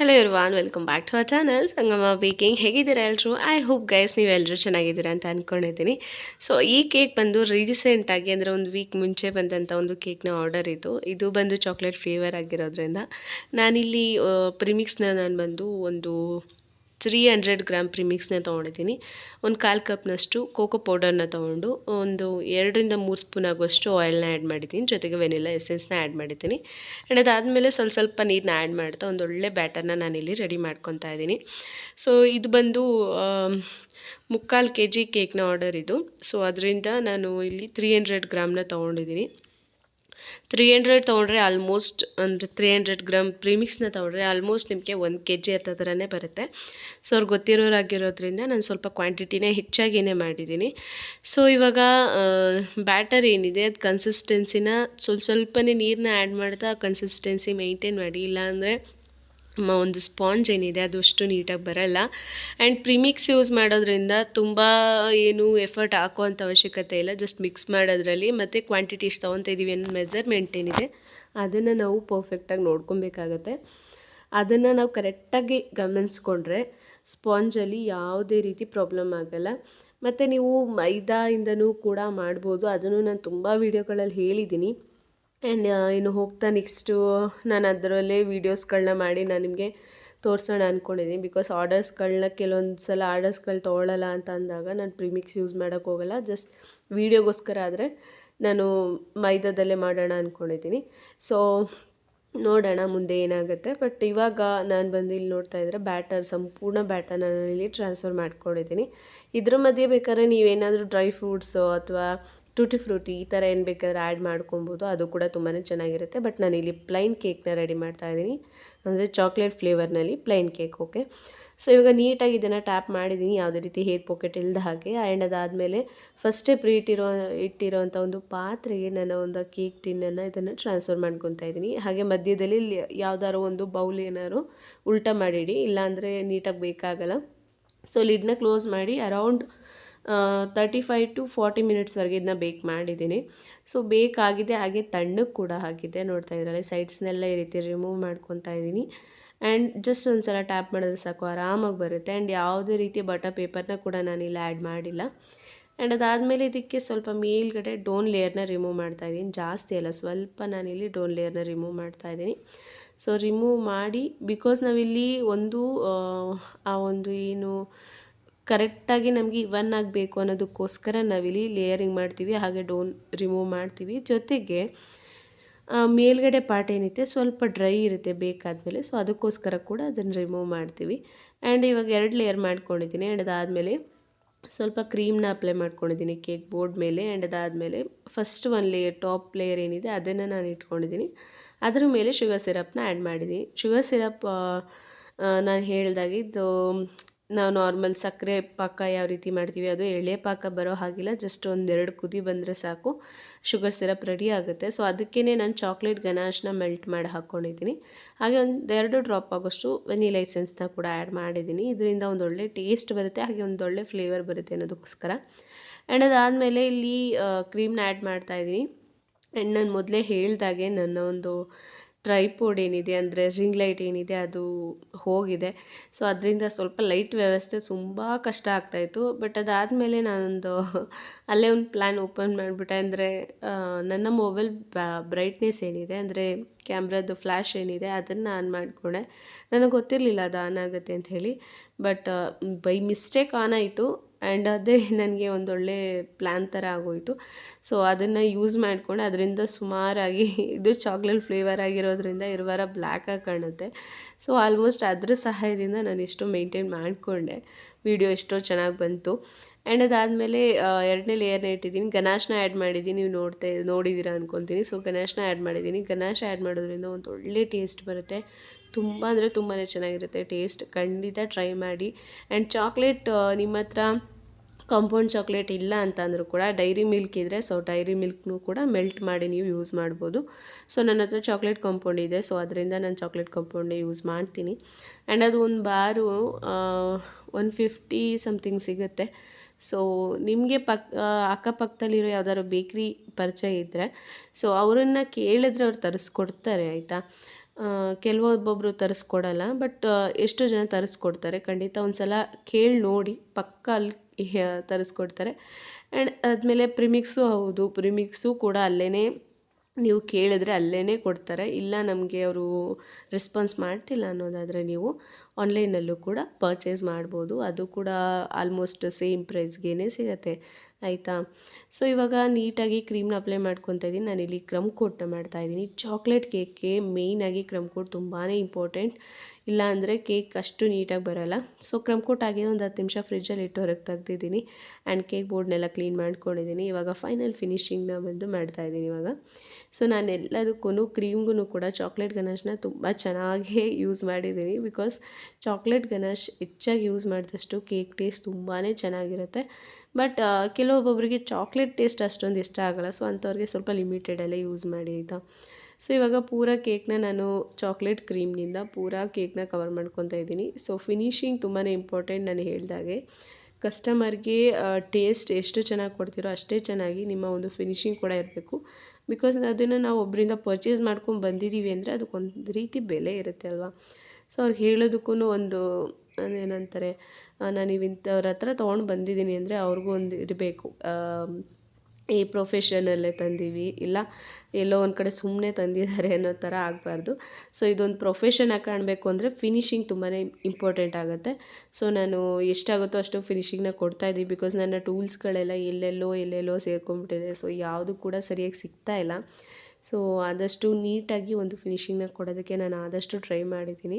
Hello ಇರ್ವಾನ್ welcome back to our channel Sangama baking ಹೇಗಿದ್ದೀರಾ ಎಲ್ಲರೂ I hope guys ನೀವು ಎಲ್ಲರೂ ಚೆನ್ನಾಗಿದ್ದೀರಾ ಅಂತ ಅಂದ್ಕೊಂಡಿದ್ದೀನಿ ಸೊ ಈ ಕೇಕ್ ಬಂದು ರೀಸೆಂಟಾಗಿ ಅಂದರೆ ಒಂದು ವೀಕ್ ಮುಂಚೆ ಬಂದಂಥ ಒಂದು ಕೇಕ್ನ ಆರ್ಡರ್ ಇದು ಇದು ಬಂದು ಚಾಕ್ಲೇಟ್ ಫ್ಲೇವರ್ ಆಗಿರೋದ್ರಿಂದ ನಾನಿಲ್ಲಿ ಪ್ರಿಮಿಕ್ಸ್ನ ನಾನು ಬಂದು ಒಂದು ತ್ರೀ ಹಂಡ್ರೆಡ್ ಗ್ರಾಮ್ ಪ್ರಿಮಿಕ್ಸ್ನ ತೊಗೊಂಡಿದ್ದೀನಿ. ಒಂದು ಕಾಲು ಕಪ್ನಷ್ಟು ಕೋಕೋ ಪೌಡರ್ನ ತೊಗೊಂಡು, ಒಂದು ಎರಡರಿಂದ ಮೂರು ಸ್ಪೂನ್ ಆಗುವಷ್ಟು ಆಯಿಲ್ನ ಆ್ಯಡ್ ಮಾಡಿದ್ದೀನಿ. ಜೊತೆಗೆ ವೆನಿಲಾ ಎಸೆನ್ಸ್ನ ಆ್ಯಡ್ ಮಾಡಿದ್ದೀನಿ. ಆ್ಯಂಡ್ ಅದಾದಮೇಲೆ ಸ್ವಲ್ಪ ಸ್ವಲ್ಪ ನೀರನ್ನ ಆ್ಯಡ್ ಮಾಡ್ತಾ, ಒಂದು ಒಳ್ಳೆ ಬ್ಯಾಟರ್ನ ನಾನಿಲ್ಲಿ ರೆಡಿ ಮಾಡ್ಕೊತಾ ಇದ್ದೀನಿ. ಸೊ ಇದು ಬಂದು ಮುಕ್ಕಾಲು ಕೆ ಜಿ ಕೇಕ್ನ ಆರ್ಡರ್ ಇದು. ಸೊ ಅದರಿಂದ ನಾನು ಇಲ್ಲಿ ತ್ರೀ ಹಂಡ್ರೆಡ್ ಗ್ರಾಮ್ನ ತೊಗೊಂಡಿದ್ದೀನಿ. ತ್ರೀ ಹಂಡ್ರೆಡ್ ತೊಗೊಂಡ್ರೆ ಆಲ್ಮೋಸ್ಟ್ ಅಂದರೆ ತ್ರೀ ಹಂಡ್ರೆಡ್ ಗ್ರಾಮ್ ಪ್ರೀಮಿಕ್ಸ್ನ ತೊಗೊಂಡ್ರೆ ಆಲ್ಮೋಸ್ಟ್ ನಿಮಗೆ ಒಂದು ಕೆ ಜಿ ಹತ್ತ ಥರನೇ ಬರುತ್ತೆ. ಸೊ ಅವ್ರು ಗೊತ್ತಿರೋರಾಗಿರೋದ್ರಿಂದ ನಾನು ಸ್ವಲ್ಪ ಕ್ವಾಂಟಿಟಿನೇ ಹೆಚ್ಚಾಗಿಯೇ ಮಾಡಿದ್ದೀನಿ. ಸೊ ಇವಾಗ ಬ್ಯಾಟರ್ ಏನಿದೆ, ಅದು ಕನ್ಸಿಸ್ಟೆನ್ಸಿನ ಸ್ವಲ್ಪ ಸ್ವಲ್ಪನೇ ನೀರನ್ನ ಆ್ಯಡ್ ಮಾಡ್ತಾ ಕನ್ಸಿಸ್ಟೆನ್ಸಿ ಮೇಂಟೈನ್ ಮಾಡಿ, ಇಲ್ಲಾಂದರೆ ಒಂದು ಸ್ಪಾಂಜ್ ಏನಿದೆ, ಅದು ಅಷ್ಟು ನೀಟಾಗಿ ಬರಲ್ಲ. ಆ್ಯಂಡ್ ಪ್ರಿಮಿಕ್ಸ್ ಯೂಸ್ ಮಾಡೋದ್ರಿಂದ ತುಂಬ ಏನು ಎಫರ್ಟ್ ಹಾಕುವಂಥ ಅವಶ್ಯಕತೆ ಇಲ್ಲ. ಜಸ್ಟ್ ಮಿಕ್ಸ್ ಮಾಡೋದ್ರಲ್ಲಿ ಮತ್ತು ಕ್ವಾಂಟಿಟಿ ಎಷ್ಟು ಇದ್ದೀವಿ ಅನ್ನೋ ಮೆಜರ್ಮೆಂಟ್ ಏನಿದೆ, ಅದನ್ನು ನಾವು ಪರ್ಫೆಕ್ಟಾಗಿ ನೋಡ್ಕೊಬೇಕಾಗತ್ತೆ. ಅದನ್ನು ನಾವು ಕರೆಕ್ಟಾಗಿ ಗಮನಿಸ್ಕೊಂಡ್ರೆ ಸ್ಪಾಂಜಲ್ಲಿ ಯಾವುದೇ ರೀತಿ ಪ್ರಾಬ್ಲಮ್ ಆಗಲ್ಲ. ಮತ್ತು ನೀವು ಮೈದಾಯಿಂದನೂ ಕೂಡ ಮಾಡ್ಬೋದು. ಅದನ್ನು ನಾನು ತುಂಬ ವೀಡಿಯೋಗಳಲ್ಲಿ ಹೇಳಿದ್ದೀನಿ. ಆ್ಯಂಡ್ ಇನ್ನು ಹೋಗ್ತಾ ನೆಕ್ಸ್ಟು ನಾನು ಅದರಲ್ಲೇ ವೀಡಿಯೋಸ್ಗಳನ್ನ ಮಾಡಿ ನಾನು ನಿಮಗೆ ತೋರಿಸೋಣ ಅಂದ್ಕೊಂಡಿದ್ದೀನಿ ಬಿಕಾಸ್ ಆರ್ಡರ್ಸ್ಗಳನ್ನ ಕೆಲವೊಂದು ಸಲ ಆರ್ಡರ್ಸ್ಗಳು ತೊಗೊಳ್ಳಲ್ಲ ಅಂತ ಅಂದಾಗ ನಾನು ಪ್ರಿಮಿಕ್ಸ್ ಯೂಸ್ ಮಾಡೋಕ್ಕೆ ಹೋಗಲ್ಲ. ಜಸ್ಟ್ ವೀಡಿಯೋಗೋಸ್ಕರ ಆದರೆ ನಾನು ಮೈದಾದಲ್ಲೇ ಮಾಡೋಣ ಅಂದ್ಕೊಂಡಿದ್ದೀನಿ ಸೊ ನೋಡೋಣ ಮುಂದೆ ಏನಾಗುತ್ತೆ. ಬಟ್ ಇವಾಗ ನಾನು ಬಂದು ಇಲ್ಲಿ ನೋಡ್ತಾ ಇದ್ದರೆ ಬ್ಯಾಟರ್ ಸಂಪೂರ್ಣ ಬ್ಯಾಟರ್ನ ನಾನು ಇಲ್ಲಿ ಟ್ರಾನ್ಸ್ಫರ್ ಮಾಡ್ಕೊಂಡಿದ್ದೀನಿ ಇದ್ರ ಮಧ್ಯೆ ಬೇಕಾದ್ರೆ ನೀವೇನಾದರೂ ಡ್ರೈ ಫ್ರೂಟ್ಸು ಅಥವಾ ಟೂಟಿ ಫ್ರೂಟಿ ಈ ಥರ ಏನು ಬೇಕಾದ್ರೆ ಆ್ಯಡ್ ಮಾಡ್ಕೊಬೋದು. ಅದು ಕೂಡ ತುಂಬಾ ಚೆನ್ನಾಗಿರುತ್ತೆ. ಬಟ್ ನಾನು ಇಲ್ಲಿ ಪ್ಲೈನ್ ಕೇಕ್ನ ರೆಡಿ ಮಾಡ್ತಾ ಇದ್ದೀನಿ. ಅಂದರೆ ಚಾಕ್ಲೇಟ್ ಫ್ಲೇವರ್ನಲ್ಲಿ ಪ್ಲೈನ್ ಕೇಕ್ ಓಕೆ ಸೊ ಇವಾಗ ನೀಟಾಗಿ ಇದನ್ನು ಟ್ಯಾಪ್ ಮಾಡಿದ್ದೀನಿ. ಯಾವುದೇ ರೀತಿ ಹೇರ್ ಪಾಕೆಟ್ ಇಲ್ಲದ ಹಾಗೆ. ಆ್ಯಂಡ್ ಅದಾದಮೇಲೆ ಫಸ್ಟೇ ಪ್ರೀ ಇಟ್ಟಿರೋ ಇಟ್ಟಿರೋವಂಥ ಒಂದು ಪಾತ್ರೆಗೆ ನಾನು ಒಂದು ಕೇಕ್ ಟಿನ್ನನ್ನು ಇದನ್ನು ಟ್ರಾನ್ಸ್ಫರ್ ಮಾಡ್ಕೊತಾ ಇದ್ದೀನಿ. ಹಾಗೆ ಮಧ್ಯದಲ್ಲಿ ಯಾವ್ದಾದ್ರು ಒಂದು ಬೌಲ್ ಏನಾದ್ರು ಉಲ್ಟಾ ಮಾಡಿಡಿ. ಇಲ್ಲಾಂದರೆ ನೀಟಾಗಿ ಬೇಕಾಗಲ್ಲ. ಸೊ ಲಿಡ್ನ ಕ್ಲೋಸ್ ಮಾಡಿ around thirty five to forty ಮಿನಿಟ್ಸ್ವರೆಗೆ ಇದನ್ನ ಬೇಕ್ ಮಾಡಿದ್ದೀನಿ. ಸೊ ಬೇಕಾಗಿದೆ ಹಾಗೆ ತಣ್ಣಗೆ ಕೂಡ ಆಗಿದೆ ನೋಡ್ತಾ ಇದ್ರಲ್ಲಿ. ಸೈಡ್ಸ್ನೆಲ್ಲ ಈ ರೀತಿ ರಿಮೂವ್ ಮಾಡ್ಕೊತಾ ಇದ್ದೀನಿ. ಆ್ಯಂಡ್ ಜಸ್ಟ್ ಒಂದು ಸಲ ಟ್ಯಾಪ್ ಮಾಡಿದ್ರೆ ಸಾಕು, ಆರಾಮಾಗಿ ಬರುತ್ತೆ. ಆ್ಯಂಡ್ ಯಾವುದೇ ರೀತಿ ಬಟರ್ ಪೇಪರ್ನ ಕೂಡ ನಾನು ಇಲ್ಲಿ ಆ್ಯಡ್ ಮಾಡಿಲ್ಲ. ಆ್ಯಂಡ್ ಅದಾದಮೇಲೆ ಇದಕ್ಕೆ ಸ್ವಲ್ಪ ಮೇಲ್ಗಡೆ ಡೋನ್ ಲೇಯರ್ನ ರಿಮೂವ್ ಮಾಡ್ತಾ ಇದ್ದೀನಿ. ಜಾಸ್ತಿ ಅಲ್ಲ, ಸ್ವಲ್ಪ ನಾನಿಲ್ಲಿ ಡೋನ್ ಲೇಯರ್ನ ರಿಮೂವ್ ಮಾಡ್ತಾ ಇದ್ದೀನಿ. ಸೊ ರಿಮೂವ್ ಮಾಡಿ ಬಿಕಾಸ್ ನಾವಿಲ್ಲಿ ಒಂದು ಆ ಒಂದು ಏನು ಕರೆಕ್ಟಾಗಿ ನಮಗೆ ಇವನ್ ಆಗಬೇಕು ಅನ್ನೋದಕ್ಕೋಸ್ಕರ ನಾವಿಲ್ಲಿ ಲೇಯರಿಂಗ್ ಮಾಡ್ತೀವಿ, ಹಾಗೆ ಡೋನ್ ರಿಮೂವ್ ಮಾಡ್ತೀವಿ. ಜೊತೆಗೆ ಮೇಲ್ಗಡೆ ಪಾರ್ಟ್ ಏನಿದೆ ಸ್ವಲ್ಪ ಡ್ರೈ ಇರುತ್ತೆ ಬೇಕಾದಮೇಲೆ, ಸೊ ಅದಕ್ಕೋಸ್ಕರ ಕೂಡ ಅದನ್ನು ರಿಮೂವ್ ಮಾಡ್ತೀವಿ. ಆ್ಯಂಡ್ ಇವಾಗ ಎರಡು ಲೇಯರ್ ಮಾಡ್ಕೊಂಡಿದ್ದೀನಿ. ಆ್ಯಂಡ್ ಅದಾದಮೇಲೆ ಸ್ವಲ್ಪ ಕ್ರೀಮ್ನ ಅಪ್ಲೈ ಮಾಡ್ಕೊಂಡಿದ್ದೀನಿ ಕೇಕ್ ಬೋರ್ಡ್ ಮೇಲೆ. ಆ್ಯಂಡ್ ಅದಾದಮೇಲೆ first one layer top layer ಏನಿದೆ, ಅದನ್ನು ನಾನು ಇಟ್ಕೊಂಡಿದ್ದೀನಿ. ಅದ್ರ ಮೇಲೆ ಶುಗರ್ ಸಿರಪ್ನ ಆ್ಯಡ್ ಮಾಡಿದ್ದೀನಿ. ಶುಗರ್ ಸಿರಪ್ ನಾನು ಹೇಳ್ದಾಗೆ ಇದು ನಾವು ನಾರ್ಮಲ್ ಸಕ್ಕರೆ ಪಾಕ ಯಾವ ರೀತಿ ಮಾಡ್ತೀವಿ ಅದು ಎಳೆ ಪಾಕ ಬರೋ ಹಾಗಿಲ್ಲ ಜಸ್ಟ್ ಒಂದೆರಡು ಕುದಿ ಬಂದರೆ ಸಾಕು. ಶುಗರ್ ಸಿರಪ್ ರೆಡಿ ಆಗುತ್ತೆ. ಸೊ ಅದಕ್ಕೇ ನಾನು ಚಾಕ್ಲೇಟ್ ಗನಾಶ್ನ ಮೆಲ್ಟ್ ಮಾಡಿ ಹಾಕ್ಕೊಂಡಿದ್ದೀನಿ ಹಾಗೆ ಒಂದು ಎರಡು ಡ್ರಾಪ್ ಆಗೋಷ್ಟು ವೆನಿಲಾ ಎಸೆನ್ಸ್ನ ಕೂಡ ಆ್ಯಡ್ ಮಾಡಿದ್ದೀನಿ. ಇದರಿಂದ ಒಂದು ಒಳ್ಳೆ ಟೇಸ್ಟ್ ಬರುತ್ತೆ, ಹಾಗೆ ಒಂದು ಒಳ್ಳೆ ಫ್ಲೇವರ್ ಬರುತ್ತೆ ಅನ್ನೋದಕ್ಕೋಸ್ಕರ. ಆ್ಯಂಡ್ ಅದಾದಮೇಲೆ ಇಲ್ಲಿ ಕ್ರೀಮ್ನ ಆ್ಯಡ್ ಮಾಡ್ತಾಯಿದ್ದೀನಿ ಆ್ಯಂಡ್ ನಾನು ಮೊದಲೇ ಹೇಳ್ದಾಗೆ ನನ್ನ ಒಂದು ಟ್ರೈಪೋಡ್ ಏನಿದೆ ಅಂದರೆ ರಿಂಗ್ ಲೈಟ್ ಏನಿದೆ ಅದು ಹೋಗಿದೆ. ಸೊ ಅದರಿಂದ ಸ್ವಲ್ಪ ಲೈಟ್ ವ್ಯವಸ್ಥೆ ತುಂಬ ಕಷ್ಟ ಆಗ್ತಾಯಿತ್ತು ಬಟ್ ಅದಾದಮೇಲೆ ನಾನೊಂದು ಅಲ್ಲೇ ಒಂದು ಪ್ಲ್ಯಾನ್ ಓಪನ್ ಮಾಡಿಬಿಟ್ಟೆ. ಅಂದರೆ ನನ್ನ ಮೊಬೈಲ್ ಬ್ರೈಟ್ನೆಸ್ ಏನಿದೆ, ಅಂದರೆ ಕ್ಯಾಮ್ರಾದು ಫ್ಲ್ಯಾಶ್ ಏನಿದೆ, ಅದನ್ನು ಆನ್ ಮಾಡಿಕೊಂಡೆ. ನನಗೆ ಗೊತ್ತಿರಲಿಲ್ಲ ಅದು ಆನ್ ಆಗುತ್ತೆ ಅಂತ ಹೇಳಿ. ಬಟ್ ಬೈ ಮಿಸ್ಟೇಕ್ ಆನ್ ಆಯಿತು. ಆ್ಯಂಡ್ ಅದೇ ನನಗೆ ಒಂದೊಳ್ಳೆ ಪ್ಲ್ಯಾನ್ ಥರ ಆಗೋಯಿತು. ಸೊ, ಅದನ್ನು ಯೂಸ್ ಮಾಡಿಕೊಂಡು ಅದರಿಂದ ಸುಮಾರಾಗಿ ಇದು ಚಾಕ್ಲೇಟ್ ಫ್ಲೇವರ್ ಆಗಿರೋದ್ರಿಂದ ಇರುವಾರ ಬ್ಲ್ಯಾಕಾಗಿ ಕಾಣುತ್ತೆ. ಸೊ, ಆಲ್ಮೋಸ್ಟ್ ಅದ್ರ ಸಹಾಯದಿಂದ ನಾನು ಇಷ್ಟು ಮೇಂಟೈನ್ ಮಾಡಿಕೊಂಡೆ. ವಿಡಿಯೋ ಎಷ್ಟೋ ಚೆನ್ನಾಗಿ ಬಂತು. ಆ್ಯಂಡ್ ಅದಾದಮೇಲೆ ಎರಡನೇ ಲೇಯರ್ನ ಇಟ್ಟಿದ್ದೀನಿ. ಗನಾಶ್ನ ಆ್ಯಡ್ ಮಾಡಿದ್ದೀನಿ. ನೀವು ನೋಡ್ತಾ, ನೋಡಿದ್ದೀರಾ ಅನ್ಕೊತೀನಿ ಸೊ ಗನಾಶ್ನ ಆ್ಯಡ್ ಮಾಡಿದ್ದೀನಿ. ಗನಾಶ್ ಆ್ಯಡ್ ಮಾಡೋದ್ರಿಂದ ಒಂದು ಒಳ್ಳೆ ಟೇಸ್ಟ್ ಬರುತ್ತೆ. ತುಂಬ ಅಂದರೆ ತುಂಬಾ ಚೆನ್ನಾಗಿರುತ್ತೆ ಟೇಸ್ಟ್. ಖಂಡಿತ ಟ್ರೈ ಮಾಡಿ. ಆ್ಯಂಡ್ ಚಾಕ್ಲೇಟ್ ನಿಮ್ಮ ಹತ್ರ ಕಾಂಪೌಂಡ್ ಚಾಕ್ಲೇಟ್ ಇಲ್ಲ ಅಂತಂದರೂ ಕೂಡ ಡೈರಿ ಮಿಲ್ಕ್ ಇದ್ದರೆ ಸೊ ಡೈರಿ ಮಿಲ್ಕ್ನು ಕೂಡ ಮೆಲ್ಟ್ ಮಾಡಿ ನೀವು ಯೂಸ್ ಮಾಡ್ಬೋದು. ಸೊ ನನ್ನ ಹತ್ರ ಚಾಕ್ಲೇಟ್ ಕಾಂಪೌಂಡ್ ಇದೆ, ಸೊ ಅದರಿಂದ ನಾನು ಚಾಕ್ಲೇಟ್ ಕಾಂಪೌಂಡೇ ಯೂಸ್ ಮಾಡ್ತೀನಿ. ಆ್ಯಂಡ್ ಅದು ಒಂದು ಬಾರು ಒನ್ ಫಿಫ್ಟಿ ಸಮಥಿಂಗ್ ಸಿಗುತ್ತೆ. ಸೊ ನಿಮಗೆ ಪಕ್ ಅಕ್ಕಪಕ್ಕದಲ್ಲಿರೋ ಯಾವುದಾದ್ರು ಬೇಕ್ರಿ ಪರಿಚಯ ಇದ್ದರೆ ಸೊ ಅವರನ್ನು ಕೇಳಿದ್ರೆ ಅವ್ರು ತರಿಸ್ಕೊಡ್ತಾರೆ, ಆಯಿತಾ? ಕೆಲವೊಬ್ಬೊಬ್ಬರು ತರಿಸ್ಕೊಡಲ್ಲ, ಬಟ್ ಎಷ್ಟು ಜನ ತರಿಸ್ಕೊಡ್ತಾರೆ. ಖಂಡಿತ ಒಂದು ಸಲ ಕೇಳಿ ನೋಡಿ, ಪಕ್ಕ ಅಲ್ಲಿ ತರಿಸ್ಕೊಡ್ತಾರೆ. ಆ್ಯಂಡ್ ಆದಮೇಲೆ ಪ್ರಿಮಿಕ್ಸು ಹೌದು. ಪ್ರಿಮಿಕ್ಸು ಕೂಡ ಅಲ್ಲೇ ನೀವು ಕೇಳಿದ್ರೆ ಅಲ್ಲೇ ಕೊಡ್ತಾರೆ. ಇಲ್ಲ ನಮಗೆ ಅವರು ರೆಸ್ಪಾನ್ಸ್ ಮಾಡ್ತಿಲ್ಲ ಅನ್ನೋದಾದರೆ ನೀವು ಆನ್ಲೈನಲ್ಲೂ ಕೂಡ ಪರ್ಚೇಸ್ ಮಾಡ್ಬೋದು. ಅದು ಕೂಡ ಆಲ್ಮೋಸ್ಟ್ ಸೇಮ್ ಪ್ರೈಸ್ಗೇ ಸಿಗತ್ತೆ. ಆಯಿತಾ? ಸೊ, ಇವಾಗ ನೀಟಾಗಿ ಕ್ರೀಮ್ನ ಅಪ್ಲೈ ಮಾಡ್ಕೊತಾ ಇದ್ದೀನಿ. ನಾನಿಲ್ಲಿ ಕ್ರಮ್ ಕೋಟ್ನ ಮಾಡ್ತಾ ಇದ್ದೀನಿ. ಚಾಕ್ಲೇಟ್ ಕೇಕ್ಗೆ ಮೇಯ್ನಾಗಿ ಕ್ರಮ್ ಕೋಟ್ ತುಂಬಾ ಇಂಪಾರ್ಟೆಂಟ್. ಇಲ್ಲ ಅಂದರೆ ಕೇಕ್ ಅಷ್ಟು ನೀಟಾಗಿ ಬರೋಲ್ಲ. ಸೊ ಕ್ರಮ್ ಕೋಟ್ ಆಗಿದೆ ಒಂದು ಹತ್ತು ನಿಮಿಷ ಫ್ರಿಜ್ಜಲ್ಲಿ ಇಟ್ಟು ಹೊರಗೆ ತೆಗ್ದಿದ್ದೀನಿ. ಆ್ಯಂಡ್ ಕೇಕ್ ಬೋರ್ಡ್ನೆಲ್ಲ ಕ್ಲೀನ್ ಮಾಡ್ಕೊಂಡಿದ್ದೀನಿ. ಇವಾಗ ಫೈನಲ್ ಫಿನಿಶಿಂಗ್ನ ಬಂದು ಮಾಡ್ತಾ ಇದ್ದೀನಿ ಇವಾಗ. ಸೊ ನಾನು ಎಲ್ಲದಕ್ಕೂ ಕ್ರೀಮ್ಗೂ ಕೂಡ ಚಾಕ್ಲೇಟ್ ಗನಾಶ್ನ ತುಂಬ ಚೆನ್ನಾಗೇ ಯೂಸ್ ಮಾಡಿದ್ದೀನಿ. ಬಿಕಾಸ್ ಚಾಕ್ಲೇಟ್ ಗನಾಶ್ ಹೆಚ್ಚಾಗಿ ಯೂಸ್ ಮಾಡಿದಷ್ಟು ಕೇಕ್ ಟೇಸ್ಟ್ ತುಂಬಾ ಚೆನ್ನಾಗಿರುತ್ತೆ. ಬಟ್ ಕೆಲವೊಬ್ಬೊಬ್ಬರಿಗೆ ಚಾಕ್ಲೇಟ್ ಟೇಸ್ಟ್ ಅಷ್ಟೊಂದು ಇಷ್ಟ ಆಗೋಲ್ಲ. ಸೊ ಅಂಥವ್ರಿಗೆ ಸ್ವಲ್ಪ ಲಿಮಿಟೆಡಲ್ಲೇ ಯೂಸ್ ಮಾಡಿ ಆಯಿತಾ? ಸೊ ಇವಾಗ ಪೂರ ಕೇಕ್ನ ನಾನು ಚಾಕ್ಲೇಟ್ ಕ್ರೀಮ್ನಿಂದ ಪೂರ ಕೇಕ್ನ ಕವರ್ ಮಾಡ್ಕೊತಾ ಇದ್ದೀನಿ. ಸೊ ಫಿನಿಶಿಂಗ್ ತುಂಬಾ ಇಂಪಾರ್ಟೆಂಟ್ ನಾನು ಹೇಳಿದಾಗೆ ಕಸ್ಟಮರ್ಗೆ ಟೇಸ್ಟ್ ಎಷ್ಟು ಚೆನ್ನಾಗಿ ಕೊಡ್ತೀರೋ ಅಷ್ಟೇ ಚೆನ್ನಾಗಿ ನಿಮ್ಮ ಒಂದು ಫಿನಿಶಿಂಗ್ ಕೂಡ ಇರಬೇಕು. ಬಿಕಾಸ್ ಅದನ್ನು ನಾವು ಒಬ್ಬರಿಂದ ಪರ್ಚೇಸ್ ಮಾಡ್ಕೊಂಡು ಬಂದಿದ್ದೀವಿ ಅಂದರೆ ಅದಕ್ಕೊಂದು ರೀತಿ ಬೆಲೆ ಇರುತ್ತೆ ಅಲ್ವಾ? ಸೊ ಅವ್ರಿಗೆ ಹೇಳೋದಕ್ಕೂ ಒಂದು ಏನಂತಾರೆ ನಾನು ಇವಿಂಥವ್ರ ಹತ್ರ ತೊಗೊಂಡು ಬಂದಿದ್ದೀನಿ ಅಂದರೆ ಅವ್ರಿಗೂ ಒಂದು ಇರಬೇಕು. ಈ ಪ್ರೊಫೆಷನಲ್ಲೇ ತಂದೀವಿ. ಇಲ್ಲ, ಎಲ್ಲೋ ಒಂದು ಕಡೆ ಸುಮ್ಮನೆ ತಂದಿದ್ದಾರೆ ಅನ್ನೋ ಥರ ಆಗಬಾರ್ದು. ಸೊ ಇದೊಂದು ಪ್ರೊಫೆಷನಾಗಿ ಕಾಣಬೇಕು ಅಂದರೆ ಫಿನಿಶಿಂಗ್ ತುಂಬಾ ಇಂಪಾರ್ಟೆಂಟ್ ಆಗುತ್ತೆ. ಸೊ ನಾನು ಎಷ್ಟಾಗುತ್ತೋ ಅಷ್ಟು ಫಿನಿಷಿಂಗ್ನ ಕೊಡ್ತಾ ಇದ್ದೀವಿ ಬಿಕಾಸ್ ನನ್ನ ಟೂಲ್ಸ್ಗಳೆಲ್ಲ ಎಲ್ಲೆಲ್ಲೋ ಎಲ್ಲೆಲ್ಲೋ ಸೇರ್ಕೊಂಡ್ಬಿಟ್ಟಿದೆ. ಸೊ ಯಾವುದು ಕೂಡ ಸರಿಯಾಗಿ ಸಿಗ್ತಾ ಇಲ್ಲ. ಸೊ ಆದಷ್ಟು ನೀಟಾಗಿ ಒಂದು ಫಿನಿಷಿಂಗ್ನ ಕೊಡೋದಕ್ಕೆ ನಾನು ಆದಷ್ಟು ಟ್ರೈ ಮಾಡಿದ್ದೀನಿ.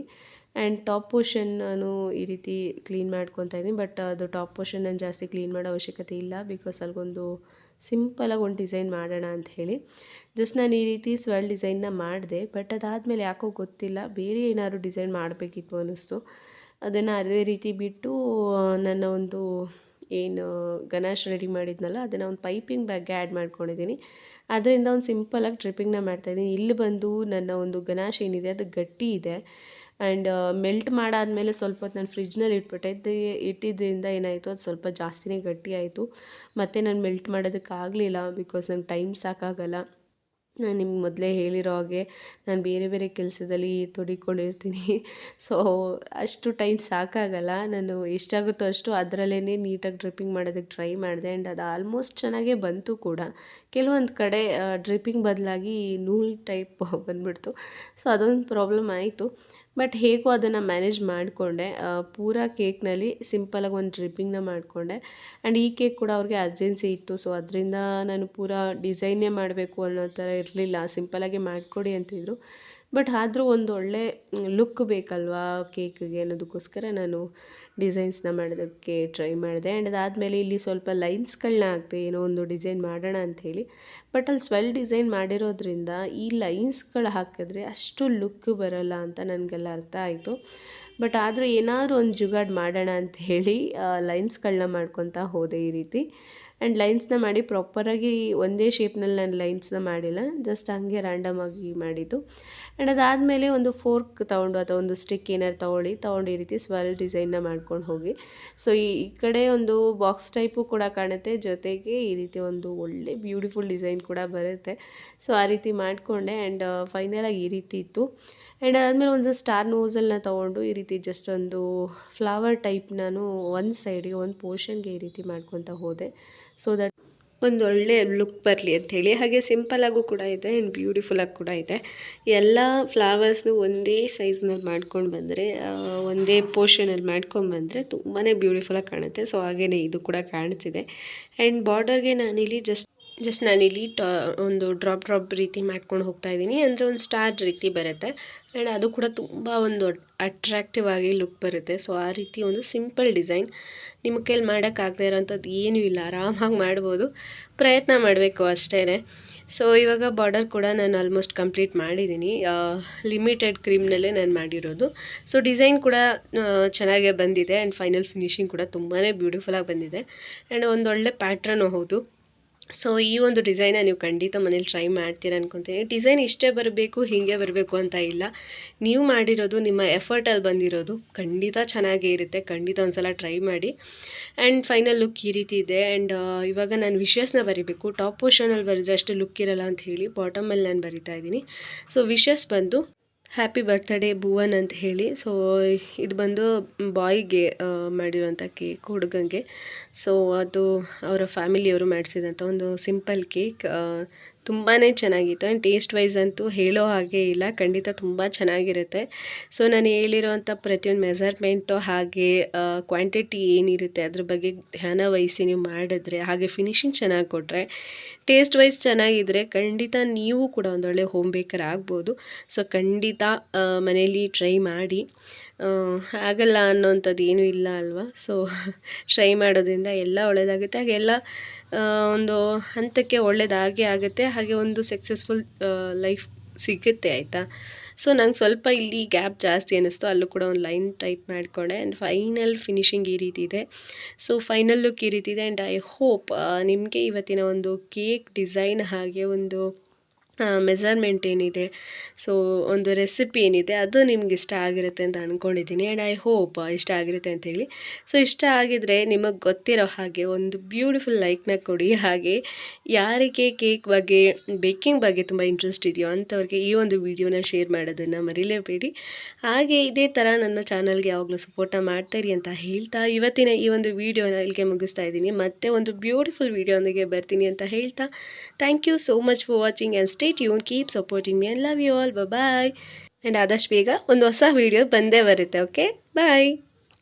ಆ್ಯಂಡ್ ಟಾಪ್ ಪೋರ್ಷನ್ ನಾನು ಈ ರೀತಿ ಕ್ಲೀನ್ ಮಾಡ್ಕೊತಾ ಇದ್ದೀನಿ. ಬಟ್ ಅದು ಟಾಪ್ ಪೋರ್ಷನ್ ನಾನು ಜಾಸ್ತಿ ಕ್ಲೀನ್ ಮಾಡೋ ಅವಶ್ಯಕತೆ ಇಲ್ಲ ಬಿಕಾಸ್ ಅಲ್ಲಿಗೊಂದು ಸಿಂಪಲಾಗಿ ಒಂದು ಡಿಸೈನ್ ಮಾಡೋಣ ಅಂತ ಹೇಳಿ. ಜಸ್ಟ್ ನಾನು ಈ ರೀತಿ ಸ್ವೆಲ್ ಡಿಸೈನ್ನ ಮಾಡಿದೆ. ಬಟ್ ಅದಾದಮೇಲೆ ಯಾಕೋ ಗೊತ್ತಿಲ್ಲ. ಬೇರೆ ಏನಾದ್ರು ಡಿಸೈನ್ ಮಾಡಬೇಕಿತ್ತು ಅನ್ನಿಸ್ತು ಅದನ್ನು ಅದೇ ರೀತಿ ಬಿಟ್ಟು ನನ್ನ ಒಂದು ಏನು ಗಣೇಶ್ ರೆಡಿ ಮಾಡಿದ್ನಲ್ಲ, ಅದನ್ನು ಒಂದು ಪೈಪಿಂಗ್ ಬ್ಯಾಗ್ಗೆ ಆ್ಯಡ್ ಮಾಡ್ಕೊಂಡಿದ್ದೀನಿ. ಅದರಿಂದ ಒಂದು ಸಿಂಪಲಾಗಿ ಟ್ರಿಪ್ಪಿಂಗ್ನ ಮಾಡ್ತಾಯಿದ್ದೀನಿ ಇಲ್ಲಿ ಬಂದು ನನ್ನ ಒಂದು ಗಣೇಶ್ ಏನಿದೆ, ಅದು ಗಟ್ಟಿ ಇದೆ. ಆ್ಯಂಡ್ ಮೆಲ್ಟ್ ಮಾಡಾದಮೇಲೆ ಸ್ವಲ್ಪ ಹೊತ್ತು ನಾನು ಫ್ರಿಜ್ನಲ್ಲಿ ಇಟ್ಬಿಟ್ಟೆ. ಇಟ್ಟಿದ್ದರಿಂದ ಏನಾಯಿತು, ಅದು ಸ್ವಲ್ಪ ಜಾಸ್ತಿನೇ ಗಟ್ಟಿ ಆಯಿತು. ಮತ್ತು ನಾನು ಮೆಲ್ಟ್ ಮಾಡೋದಕ್ಕಾಗಲಿಲ್ಲ ಬಿಕಾಸ್ ನಂಗೆ ಟೈಮ್ ಸಾಕಾಗಲ್ಲ. ನಾನು ನಿಮ್ಗೆ ಮೊದಲೇ ಹೇಳಿರೋ ಹಾಗೆ ನಾನು ಬೇರೆ ಬೇರೆ ಕೆಲಸದಲ್ಲಿ ತೊಡಿಕೊಂಡಿರ್ತೀನಿ. ಸೊ ಅಷ್ಟು ಟೈಮ್ ಸಾಕಾಗಲ್ಲ. ನಾನು ಎಷ್ಟಾಗುತ್ತೋ ಅಷ್ಟು ಅದರಲ್ಲೇ ನೀಟಾಗಿ ಡ್ರಿಪ್ಪಿಂಗ್ ಮಾಡೋದಕ್ಕೆ ಟ್ರೈ ಮಾಡಿದೆ. ಆ್ಯಂಡ್ ಅದು ಆಲ್ಮೋಸ್ಟ್ ಚೆನ್ನಾಗೇ ಬಂತು ಕೂಡ. ಕೆಲವೊಂದು ಕಡೆ ಡ್ರಿಪ್ಪಿಂಗ್ ಬದಲಾಗಿ ನೂಲ್ ಟೈಪ್ ಬಂದುಬಿಡ್ತು. ಸೊ ಅದೊಂದು ಪ್ರಾಬ್ಲಮ್ ಆಯಿತು. ಬಟ್ ಹೇಗೋ ಅದನ್ನು ಮ್ಯಾನೇಜ್ ಮಾಡಿಕೊಂಡೆ. ಪೂರ ಕೇಕ್ನಲ್ಲಿ ಸಿಂಪಲಾಗಿ ಒಂದು ಡ್ರಿಪ್ಪಿಂಗ್ನ ಮಾಡಿಕೊಂಡೆ. ಆ್ಯಂಡ್ ಈ ಕೇಕ್ ಕೂಡ ಅವ್ರಿಗೆ ಅರ್ಜೆನ್ಸಿ ಇತ್ತು. ಸೊ, ಅದರಿಂದ ನಾನು ಪೂರ ಡಿಸೈನೇ ಮಾಡಬೇಕು ಅನ್ನೋ ಥರ ಇರಲಿಲ್ಲ. ಸಿಂಪಲಾಗಿ ಮಾಡಿಕೊಡಿ ಅಂತಿದ್ರು. ಬಟ್ ಆದರೂ ಒಂದು ಒಳ್ಳೆ ಲುಕ್ ಬೇಕಲ್ವಾ ಕೇಕ್ಗೆ ಅನ್ನೋದಕ್ಕೋಸ್ಕರ ನಾನು ಡಿಸೈನ್ಸ್ನ ಮಾಡೋದಕ್ಕೆ ಟ್ರೈ ಮಾಡಿದೆ. ಆ್ಯಂಡ್ ಅದಾದಮೇಲೆ ಇಲ್ಲಿ ಸ್ವಲ್ಪ ಲೈನ್ಸ್ಗಳನ್ನ ಹಾಕ್ತೆ ಏನೋ ಒಂದು ಡಿಸೈನ್ ಮಾಡೋಣ ಅಂಥೇಳಿ. ಬಟ್ ಅಲ್ಲಿ ಸ್ವೆಲ್ ಡಿಸೈನ್ ಮಾಡಿರೋದ್ರಿಂದ ಈ ಲೈನ್ಸ್ಗಳು ಹಾಕಿದ್ರೆ ಅಷ್ಟು ಲುಕ್ ಬರೋಲ್ಲ ಅಂತ ನನಗೆಲ್ಲ ಅರ್ಥ ಆಯಿತು. ಬಟ್ ಆದರೂ ಏನಾದರೂ ಒಂದು ಜುಗಾಡ್ ಮಾಡೋಣ ಅಂತ ಹೇಳಿ ಲೈನ್ಸ್ಗಳನ್ನ ಮಾಡ್ಕೊತಾ ಹೋದೆ ಈ ರೀತಿ. ಆ್ಯಂಡ್ ಲೈನ್ಸ್ನ ಮಾಡಿ ಪ್ರಾಪರಾಗಿ ಒಂದೇ ಶೇಪ್ನಲ್ಲಿ ನಾನು ಲೈನ್ಸ್ನ ಮಾಡಿಲ್ಲ. ಜಸ್ಟ್ ಹಂಗೆ ರ್ಯಾಂಡಮ್ ಆಗಿ ಮಾಡಿದ್ದು. ಆ್ಯಂಡ್ ಅದಾದಮೇಲೆ ಒಂದು ಫೋರ್ಕ್ ತೊಗೊಂಡು ಅಥವಾ ಒಂದು ಸ್ಟಿಕ್ ಏನಾರು ತೊಗೊಳ್ಳಿ ತೊಗೊಂಡು ಈ ರೀತಿ ಸ್ವೆಲ್ ಡಿಸೈನ್ನ ಮಾಡ್ಕೊಂಡು ಹೋಗಿ. ಸೊ ಈ ಕಡೆ ಒಂದು ಬಾಕ್ಸ್ ಟೈಪು ಕೂಡ ಕಾಣುತ್ತೆ. ಜೊತೆಗೆ ಈ ರೀತಿ ಒಂದು ಒಳ್ಳೆ ಬ್ಯೂಟಿಫುಲ್ ಡಿಸೈನ್ ಕೂಡ ಬರುತ್ತೆ. ಸೊ ಆ ರೀತಿ ಮಾಡಿಕೊಂಡೆ ಆ್ಯಂಡ್ ಫೈನಲಾಗಿ ಈ ರೀತಿ ಇತ್ತು. ಆ್ಯಂಡ್ ಅದಾದಮೇಲೆ ಒಂದು ಸ್ಟಾರ್ ನೋಸಲ್ನ ತೊಗೊಂಡು ಈ ರೀತಿ ಜಸ್ಟ್ ಒಂದು ಫ್ಲವರ್ ಟೈಪ್ ನಾನು ಒಂದು ಸೈಡಿಗೆ ಒಂದು ಪೋರ್ಷನ್ಗೆ ಈ ರೀತಿ ಮಾಡ್ಕೊತಾ ಹೋದೆ. ಸೊ ದಟ್ ಒಂದು ಒಳ್ಳೆ ಲುಕ್ ಬರಲಿ ಅಂಥೇಳಿ ಹಾಗೆ ಸಿಂಪಲಾಗೂ ಕೂಡ ಇದೆ ಆ್ಯಂಡ್ ಬ್ಯೂಟಿಫುಲ್ಲಾಗಿ ಕೂಡ ಇದೆ. ಎಲ್ಲ ಫ್ಲವರ್ಸ್ನು ಒಂದೇ ಸೈಜ್ನಲ್ಲಿ ಮಾಡ್ಕೊಂಡು ಬಂದರೆ ಒಂದೇ ಪೋರ್ಷನಲ್ಲಿ ಮಾಡ್ಕೊಂಡ್ಬಂದರೆ ತುಂಬಾ ಬ್ಯೂಟಿಫುಲ್ಲಾಗಿ ಕಾಣುತ್ತೆ. ಸೊ ಹಾಗೇ ಇದು ಕೂಡ ಕಾಣಿಸಿದೆ ಆ್ಯಂಡ್ ಬಾರ್ಡರ್ಗೆ ನಾನಿಲ್ಲಿ ಜಸ್ಟ್ ಜಸ್ಟ್ ನಾನಿಲ್ಲಿ ಟಾ ಒಂದು ಡ್ರಾಪ್ ಡ್ರಾಪ್ ರೀತಿ ಮಾಡ್ಕೊಂಡು ಹೋಗ್ತಾ ಇದ್ದೀನಿ. ಅಂದರೆ ಒಂದು ಸ್ಟಾರ್ ರೀತಿ ಬರುತ್ತೆ. ಆ್ಯಂಡ್ ಅದು ಕೂಡ ತುಂಬ ಒಂದು ಅಟ್ರಾಕ್ಟಿವ್ ಆಗಿ ಲುಕ್ ಬರುತ್ತೆ. ಸೊ ಆ ರೀತಿ ಒಂದು ಸಿಂಪಲ್ ಡಿಸೈನ್ ನಿಮ್ಮ ಕೈಲಿ ಮಾಡೋಕ್ಕಾಗದೇ ಇರೋಂಥದ್ದು ಏನೂ ಇಲ್ಲ. ಆರಾಮಾಗಿ ಮಾಡ್ಬೋದು. ಪ್ರಯತ್ನ ಮಾಡಬೇಕು ಅಷ್ಟೇ ಸೊ ಇವಾಗ ಬಾರ್ಡರ್ ಕೂಡ ನಾನು ಆಲ್ಮೋಸ್ಟ್ ಕಂಪ್ಲೀಟ್ ಮಾಡಿದ್ದೀನಿ. ಲಿಮಿಟೆಡ್ ಕ್ರೀಮ್ನಲ್ಲೇ ನಾನು ಮಾಡಿರೋದು. ಸೊ ಡಿಸೈನ್ ಕೂಡ ಚೆನ್ನಾಗೇ ಬಂದಿದೆ. ಆ್ಯಂಡ್ ಫೈನಲ್ ಫಿನಿಶಿಂಗ್ ಕೂಡ ತುಂಬಾ ಬ್ಯೂಟಿಫುಲ್ಲಾಗಿ ಬಂದಿದೆ. ಆ್ಯಂಡ್ ಒಂದೊಳ್ಳೆ ಪ್ಯಾಟ್ರನ್ನು ಹೌದು. ಸೊ ಈ ಒಂದು ಡಿಸೈನ ನೀವು ಖಂಡಿತ ಮನೇಲಿ ಟ್ರೈ ಮಾಡ್ತೀರ ಅನ್ಕೊತೀನಿ. ಡಿಸೈನ್ ಇಷ್ಟೇ ಬರಬೇಕು, ಹೀಗೆ ಬರಬೇಕು ಅಂತ ಇಲ್ಲ. ನೀವು ಮಾಡಿರೋದು, ನಿಮ್ಮ ಎಫರ್ಟಲ್ಲಿ ಬಂದಿರೋದು ಖಂಡಿತ ಚೆನ್ನಾಗೇ ಇರುತ್ತೆ. ಖಂಡಿತ ಒಂದ್ಸಲ ಟ್ರೈ ಮಾಡಿ. ಆ್ಯಂಡ್ ಫೈನಲ್ ಲುಕ್ ಈ ರೀತಿ ಇದೆ. ಆ್ಯಂಡ್ ಇವಾಗ ನಾನು ವಿಷಸ್ನ ಬರಿಬೇಕು. ಟಾಪ್ ಪೋರ್ಷನಲ್ಲಿ ಬರೆದ್ರೆ ಅಷ್ಟು ಲುಕ್ ಇರಲ್ಲ ಅಂತ ಹೇಳಿ ಬಾಟಮಲ್ಲಿ ನಾನು ಬರಿತಾ ಇದ್ದೀನಿ. ಸೊ ವಿಷಸ್ ಬಂದು ಹ್ಯಾಪಿ ಬರ್ತ್ಡೇ ಭುವನ್ ಅಂತ ಹೇಳಿ. ಸೊ ಇದು ಬಂದು ಬಾಯ್ಗೆ ಮಾಡಿರುವಂಥ ಕೇಕ್ ಹುಡುಗಂಗೆ. ಸೊ ಅದು ಅವರ ಫ್ಯಾಮಿಲಿಯವರು ಮಾಡಿಸಿದಂಥ ಒಂದು ಸಿಂಪಲ್ ಕೇಕ್ ತುಂಬಾ ಚೆನ್ನಾಗಿತ್ತು. ಆ್ಯಂಡ್ ಟೇಸ್ಟ್ ವೈಸ್ ಅಂತೂ ಹೇಳೋ ಹಾಗೆ ಇಲ್ಲ. ಖಂಡಿತ ತುಂಬ ಚೆನ್ನಾಗಿರುತ್ತೆ. ಸೊ ನಾನು ಹೇಳಿರೋವಂಥ ಪ್ರತಿಯೊಂದು ಮೆಸರ್ಮೆಂಟು ಹಾಗೆ ಕ್ವಾಂಟಿಟಿ ಏನಿರುತ್ತೆ ಅದ್ರ ಬಗ್ಗೆ ಧ್ಯಾನ ವಹಿಸಿ ನೀವು ಮಾಡಿದ್ರೆ ಹಾಗೆ ಫಿನಿಶಿಂಗ್ ಚೆನ್ನಾಗಿ ಕೊಟ್ಟರೆ ಟೇಸ್ಟ್ ವೈಸ್ ಚೆನ್ನಾಗಿದ್ದರೆ ಖಂಡಿತ ನೀವು ಕೂಡ ಒಂದೊಳ್ಳೆ ಹೋಮ್ ಬೇಕರ್ ಆಗ್ಬೋದು. ಸೊ ಖಂಡಿತ ಮನೆಯಲ್ಲಿ ಟ್ರೈ ಮಾಡಿ. ಆಗಲ್ಲ ಅನ್ನೋಂಥದ್ದು ಏನೂ ಇಲ್ಲ ಅಲ್ವಾ? ಸೊ ಟ್ರೈ ಮಾಡೋದ್ರಿಂದ ಎಲ್ಲ ಒಳ್ಳೆಯದಾಗುತ್ತೆ ಹಾಗೆ ಎಲ್ಲ ಆ, ಒಂದು ಹಂತಕ್ಕೆ ಒಳ್ಳೆಯದಾಗೇ ಆಗುತ್ತೆ. ಹಾಗೆ ಒಂದು ಸಕ್ಸಸ್ಫುಲ್ ಲೈಫ್ ಸಿಗುತ್ತೆ ಆಯಿತಾ? ಸೊ ನಂಗೆ ಸ್ವಲ್ಪ ಇಲ್ಲಿ ಗ್ಯಾಪ್ ಜಾಸ್ತಿ ಅನ್ನಿಸ್ತು. ಅಲ್ಲೂ ಕೂಡ ಒಂದು ಲೈನ್ ಟೈಪ್ ಮಾಡಿಕೊಂಡೆ. ಆ್ಯಂಡ್ ಫೈನಲ್ ಫಿನಿಶಿಂಗ್ ಈ ರೀತಿ ಇದೆ. ಸೊ ಫೈನಲ್ ಲುಕ್ ಈ ರೀತಿ ಇದೆ. ಆ್ಯಂಡ್ ಐ ಹೋಪ್ ನಿಮಗೆ ಇವತ್ತಿನ ಒಂದು ಕೇಕ್ ಡಿಸೈನ್ ಹಾಗೆ ಒಂದು ಮೆಸರ್ಮೆಂಟ್ ಏನಿದೆ? ಸೊ ಒಂದು ರೆಸಿಪಿ ಏನಿದೆ, ಅದು ನಿಮ್ಗೆ ಇಷ್ಟ ಆಗಿರುತ್ತೆ ಅಂತ ಅಂದ್ಕೊಂಡಿದ್ದೀನಿ ಆ್ಯಂಡ್ ಐ ಹೋಪ್ ಇಷ್ಟ ಆಗಿರುತ್ತೆ ಅಂತೇಳಿ ಸೊ ಇಷ್ಟ ಆಗಿದರೆ ನಿಮಗೆ ಗೊತ್ತಿರೋ ಹಾಗೆ ಒಂದು ಬ್ಯೂಟಿಫುಲ್ ಲೈಕ್ನ ಕೊಡಿ. ಹಾಗೆ ಯಾರಿಗೆ ಕೇಕ್ ಬಗ್ಗೆ ಬೇಕಿಂಗ್ ಬಗ್ಗೆ ತುಂಬ ಇಂಟ್ರೆಸ್ಟ್ ಇದೆಯೋ ಅಂಥವ್ರಿಗೆ ಈ ಒಂದು ವಿಡಿಯೋನ ಶೇರ್ ಮಾಡೋದನ್ನು ಮರಿಲೇಬೇಡಿ. ಹಾಗೆ ಇದೇ ಥರ ನನ್ನ ಚಾನಲ್ಗೆ ಯಾವಾಗಲೂ ಸಪೋರ್ಟ್ನ ಮಾಡ್ತಾಯಿರಿ ಅಂತ ಹೇಳ್ತಾ ಇವತ್ತಿನ ಈ ಒಂದು ವಿಡಿಯೋನ ಇಲ್ಲಿಗೆ ಮುಗಿಸ್ತಾ ಇದ್ದೀನಿ. ಮತ್ತೆ ಒಂದು ಬ್ಯೂಟಿಫುಲ್ ವಿಡಿಯೋನೊಂದಿಗೆ ಬರ್ತೀನಿ ಅಂತ ಹೇಳ್ತಾ. Thank you so much for watching and stay tune keep supporting me and love you all bye and ಆದಷ್ಟು ಬೇಗ ಒಂದು ಹೊಸ ವೀಡಿಯೋ ಬಂದೇ ಬರುತ್ತೆ ಓಕೆ ಬಾಯ್